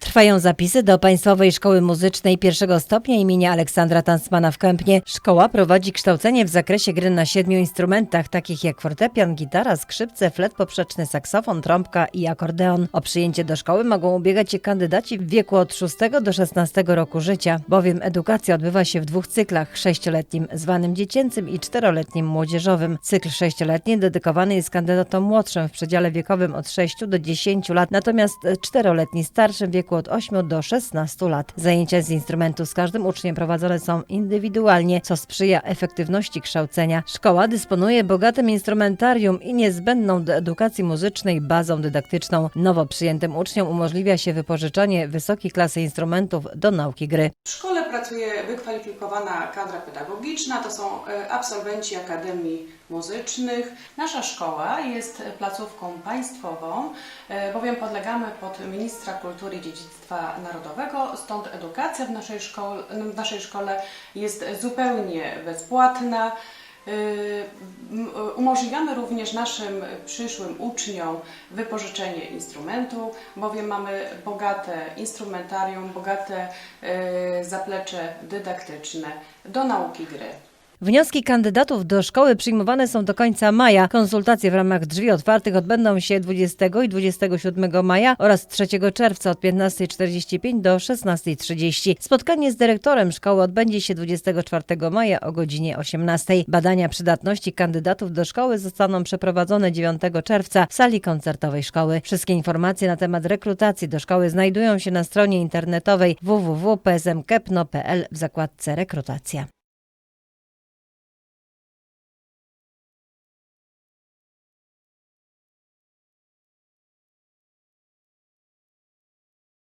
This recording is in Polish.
Trwają zapisy do Państwowej Szkoły Muzycznej pierwszego stopnia imienia Aleksandra Tansmana w Kępnie. Szkoła prowadzi kształcenie w zakresie gry na siedmiu instrumentach, takich jak fortepian, gitara, skrzypce, flet poprzeczny, saksofon, trąbka i akordeon. O przyjęcie do szkoły mogą ubiegać się kandydaci w wieku od 6 do 16 roku życia, bowiem edukacja odbywa się w dwóch cyklach, sześcioletnim zwanym dziecięcym i czteroletnim młodzieżowym. Cykl sześcioletni dedykowany jest kandydatom młodszym w przedziale wiekowym od 6 do 10 lat, natomiast czteroletni starszym w wieku od 8 do 16 lat. Zajęcia z instrumentu z każdym uczniem prowadzone są indywidualnie, co sprzyja efektywności kształcenia. Szkoła dysponuje bogatym instrumentarium i niezbędną do edukacji muzycznej bazą dydaktyczną. Nowo przyjętym uczniom umożliwia się wypożyczanie wysokiej klasy instrumentów do nauki gry. W szkole pracuje wykwalifikowana kadra pedagogiczna, to są e, absolwenci Akademii Muzycznych. Nasza szkoła jest placówką państwową, e, bowiem podlegamy pod ministra kultury i dziedzictwa narodowego, stąd edukacja w naszej szkole, w naszej szkole jest zupełnie bezpłatna. Umożliwiamy również naszym przyszłym uczniom wypożyczenie instrumentu, bowiem mamy bogate instrumentarium, bogate y, zaplecze dydaktyczne do nauki gry. Wnioski kandydatów do szkoły przyjmowane są do końca maja. Konsultacje w ramach drzwi otwartych odbędą się 20 i 27 maja oraz 3 czerwca od 15.45 do 16.30. Spotkanie z dyrektorem szkoły odbędzie się 24 maja o godzinie 18. Badania przydatności kandydatów do szkoły zostaną przeprowadzone 9 czerwca w sali koncertowej szkoły. Wszystkie informacje na temat rekrutacji do szkoły znajdują się na stronie internetowej www.psmkepno.pl w zakładce rekrutacja.